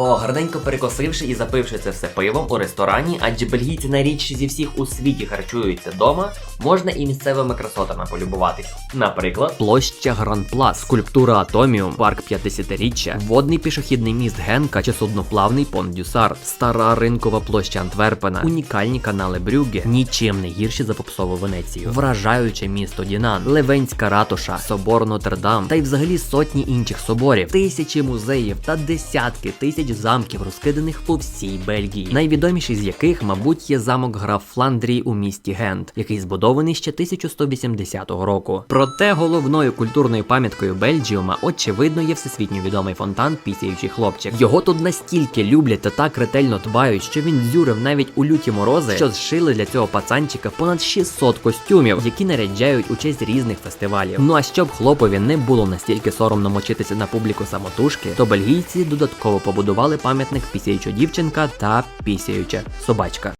О, гарненько перекосивши і запивши це все пивом у ресторані, адже бельгійці найрідші зі всіх у світі харчуються дома, можна і місцевими красотами полюбуватись. Наприклад, площа Гран-Плас, скульптура Атоміум, парк 50-річчя, водний пішохідний міст Генка чи судноплавний понт Дюсар, стара ринкова площа Антверпена, унікальні канали Брюгге, нічим не гірші за попсову Венецію, вражаюче місто Дінан, Левенська ратуша, собор Нотр-Дам та й взагалі сотні інших соборів, тисячі музеїв та десятки тисяч замків, розкиданих по всій Бельгії, найвідоміший з яких, мабуть, є замок граф Фландрії у місті Гент, який збудований ще 1180 року. Проте головною культурною пам'яткою Бельджіума, очевидно, є всесвітньо відомий фонтан Пісяючий хлопчик. Його тут настільки люблять та так ретельно дбають, що він дзюрив навіть у люті морози, що зшили для цього пацанчика понад 600 костюмів, які наряджають у честь різних фестивалів. Ну а щоб хлопові не було настільки соромно мочитися на публіку самотужки, то бельгійці додатково побудували пам'ятник пісяюча дівчинка та пісяюча собачка.